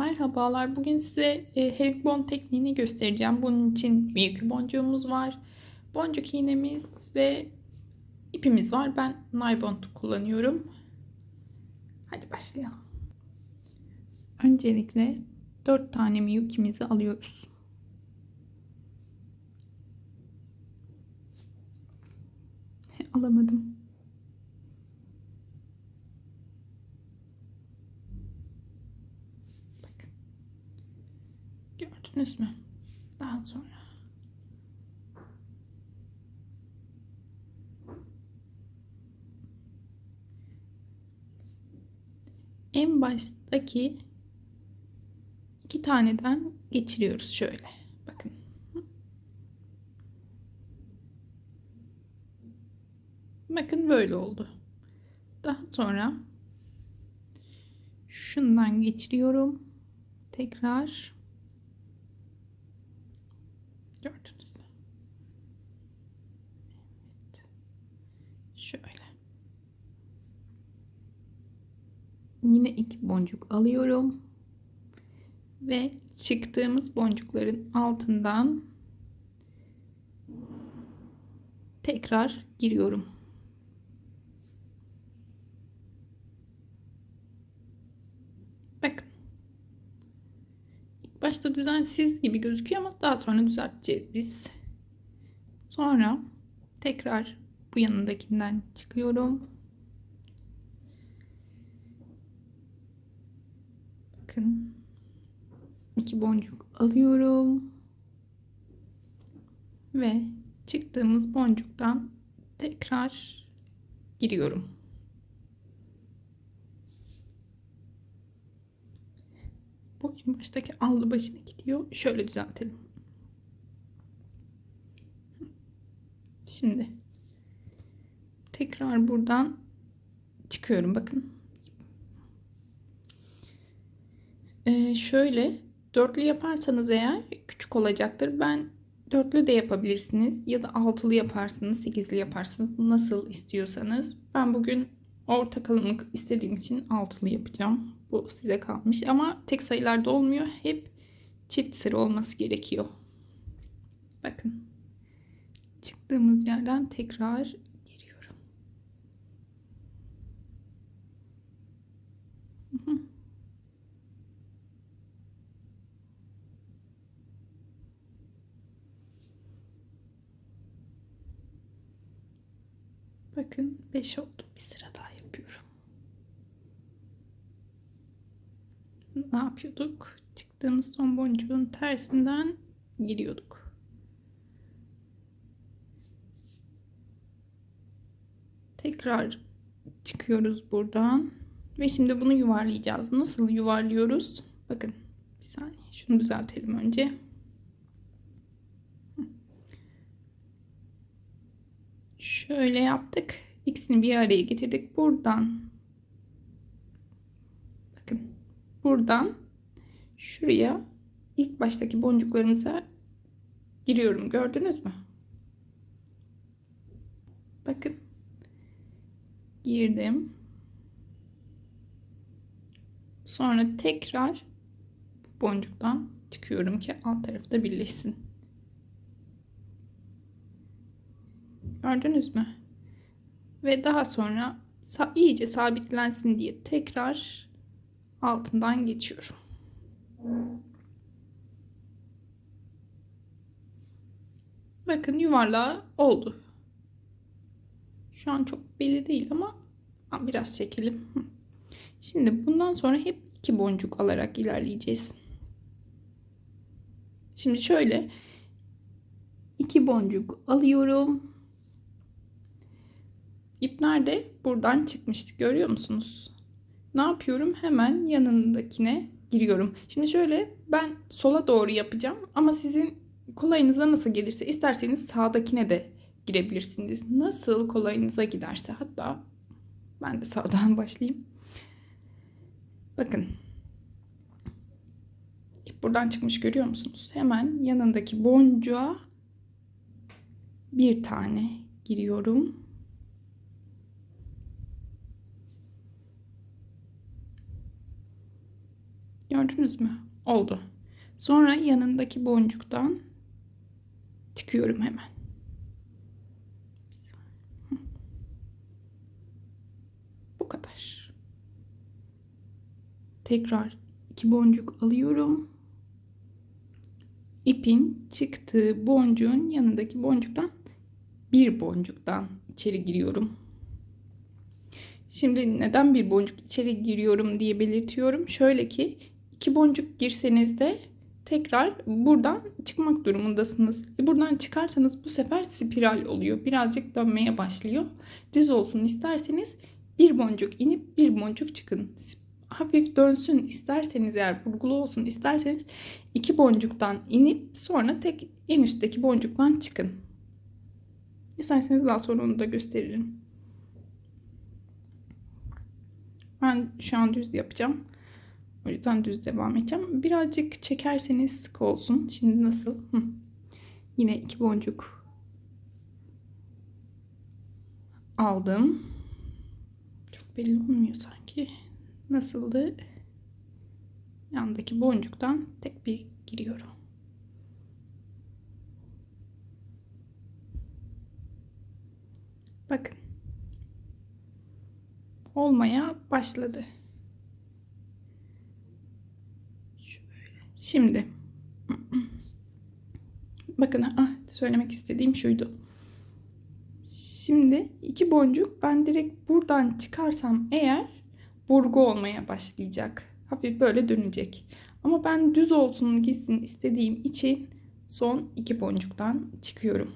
Merhabalar. Bugün size e, herringbone tekniğini göstereceğim. Bunun için bir yükü boncuğumuz var. Boncuk iğnemiz ve ipimiz var. Ben naybond kullanıyorum. Hadi başlayalım. Öncelikle 4 tane miyukimizi alıyoruz. Alamadım. Bakın. Gördünüz mü? Daha sonra en baştaki iki taneden geçiriyoruz şöyle. Bakın. Bakın böyle oldu. Daha sonra şundan geçiriyorum. Tekrar gördünüz mü? Evet. Şöyle. Yine iki boncuk alıyorum. Ve çıktığımız boncukların altından tekrar giriyorum. Bakın. İlk başta düzensiz gibi gözüküyor ama daha sonra düzelteceğiz biz. Sonra tekrar bu yanındakinden çıkıyorum. Bakın. iki boncuk alıyorum. Ve çıktığımız boncuktan tekrar giriyorum. Bu en baştaki aldı başına gidiyor. Şöyle düzeltelim. Şimdi tekrar buradan çıkıyorum. Bakın. Ee, şöyle dörtlü yaparsanız eğer küçük olacaktır. Ben dörtlü de yapabilirsiniz ya da altılı yaparsınız, sekizli yaparsınız. Nasıl istiyorsanız. Ben bugün orta kalınlık istediğim için altılı yapacağım. Bu size kalmış ama tek sayılarda olmuyor. Hep çift sıra olması gerekiyor. Bakın. Çıktığımız yerden tekrar giriyorum. Bakın 5 oldu. Bir sıra daha yapıyorum. Ne yapıyorduk? Çıktığımız son boncuğun tersinden giriyorduk. Tekrar çıkıyoruz buradan. Ve şimdi bunu yuvarlayacağız. Nasıl yuvarlıyoruz? Bakın bir saniye şunu düzeltelim önce. Şöyle yaptık. İkisini bir araya getirdik. Buradan bakın buradan şuraya ilk baştaki boncuklarımıza giriyorum. Gördünüz mü? Bakın. Girdim. Sonra tekrar bu boncuktan çıkıyorum ki alt tarafı da birleşsin. Gördünüz mü? Ve daha sonra iyice sabitlensin diye tekrar altından geçiyorum. Bakın yuvarlağı oldu. Şu an çok belli değil ama biraz çekelim. Şimdi bundan sonra hep iki boncuk alarak ilerleyeceğiz. Şimdi şöyle iki boncuk alıyorum. İp nerede? Buradan çıkmıştı. Görüyor musunuz? Ne yapıyorum? Hemen yanındakine giriyorum. Şimdi şöyle ben sola doğru yapacağım ama sizin kolayınıza nasıl gelirse isterseniz sağdakine de girebilirsiniz. Nasıl kolayınıza giderse hatta ben de sağdan başlayayım. Bakın. İp buradan çıkmış görüyor musunuz? Hemen yanındaki boncuğa bir tane giriyorum. Gördünüz mü? Oldu. Sonra yanındaki boncuktan çıkıyorum hemen. Bu kadar. Tekrar iki boncuk alıyorum. İpin çıktığı boncuğun yanındaki boncuktan bir boncuktan içeri giriyorum. Şimdi neden bir boncuk içeri giriyorum diye belirtiyorum. Şöyle ki iki boncuk girseniz de tekrar buradan çıkmak durumundasınız. E buradan çıkarsanız bu sefer spiral oluyor. Birazcık dönmeye başlıyor. Düz olsun isterseniz bir boncuk inip bir boncuk çıkın. Hafif dönsün isterseniz eğer burgulu olsun isterseniz iki boncuktan inip sonra tek en üstteki boncuktan çıkın. İsterseniz daha sonra onu da gösteririm. Ben şu an düz yapacağım. O yüzden düz devam edeceğim. Birazcık çekerseniz sık olsun. Şimdi nasıl? Hı. Yine iki boncuk aldım. Çok belli olmuyor sanki. Nasıldı? Yandaki boncuktan tek bir giriyorum. Bakın. Olmaya başladı. Şöyle. Şimdi bakın ah, söylemek istediğim şuydu. Şimdi iki boncuk ben direkt buradan çıkarsam eğer burgu olmaya başlayacak. Hafif böyle dönecek. Ama ben düz olsun gitsin istediğim için son iki boncuktan çıkıyorum.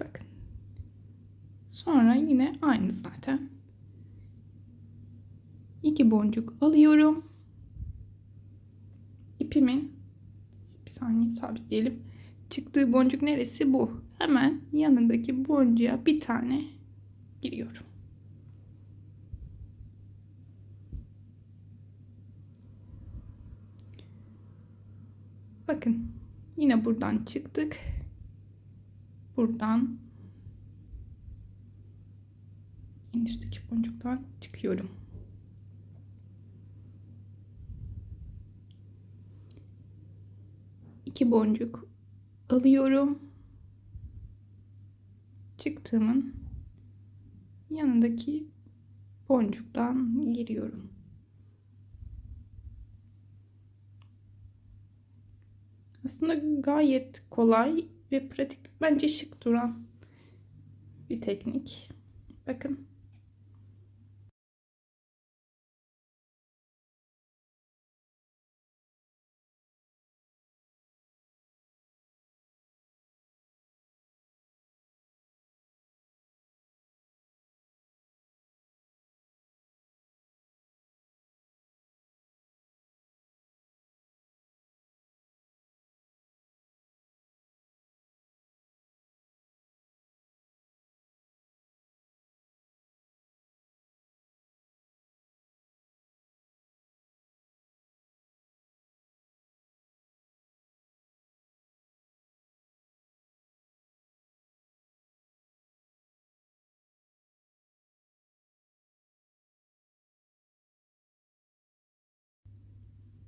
Bakın. Sonra yine aynı zaten. İki boncuk alıyorum. İpimin bir saniye sabitleyelim. Çıktığı boncuk neresi bu? Hemen yanındaki boncuğa bir tane giriyorum. Bakın yine buradan çıktık. Buradan üstteki boncuktan çıkıyorum. İki boncuk alıyorum. Çıktığımın yanındaki boncuktan giriyorum. Aslında gayet kolay ve pratik. Bence şık duran bir teknik. Bakın.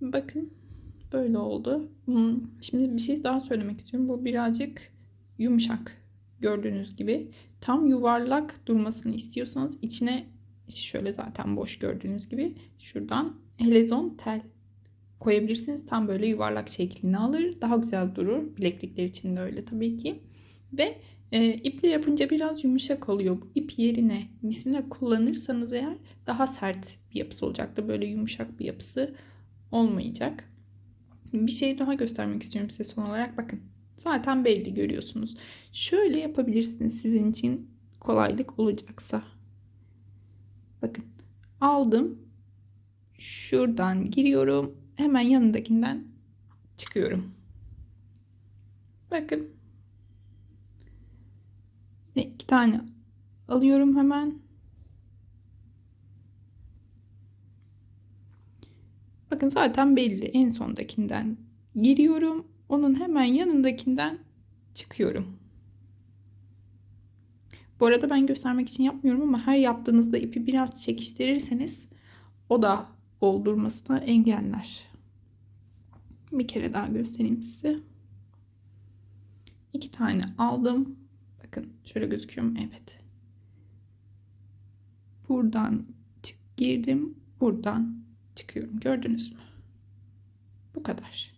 Bakın böyle oldu. Hmm, şimdi bir şey daha söylemek istiyorum. Bu birazcık yumuşak gördüğünüz gibi. Tam yuvarlak durmasını istiyorsanız içine içi şöyle zaten boş gördüğünüz gibi şuradan helezon tel koyabilirsiniz. Tam böyle yuvarlak şeklini alır. Daha güzel durur. Bileklikler için de öyle tabii ki. Ve e, iple yapınca biraz yumuşak oluyor. İp yerine misine kullanırsanız eğer daha sert bir yapısı olacaktır. Böyle yumuşak bir yapısı olmayacak. Bir şey daha göstermek istiyorum size son olarak. Bakın zaten belli görüyorsunuz. Şöyle yapabilirsiniz sizin için kolaylık olacaksa. Bakın aldım. Şuradan giriyorum. Hemen yanındakinden çıkıyorum. Bakın. Yine iki tane alıyorum hemen. Bakın zaten belli. En sondakinden giriyorum. Onun hemen yanındakinden çıkıyorum. Bu arada ben göstermek için yapmıyorum ama her yaptığınızda ipi biraz çekiştirirseniz o da doldurmasını engeller. Bir kere daha göstereyim size. İki tane aldım. Bakın şöyle gözüküyor mu? Evet. Buradan girdim. Buradan çıkıyorum. Gördünüz mü? Bu kadar.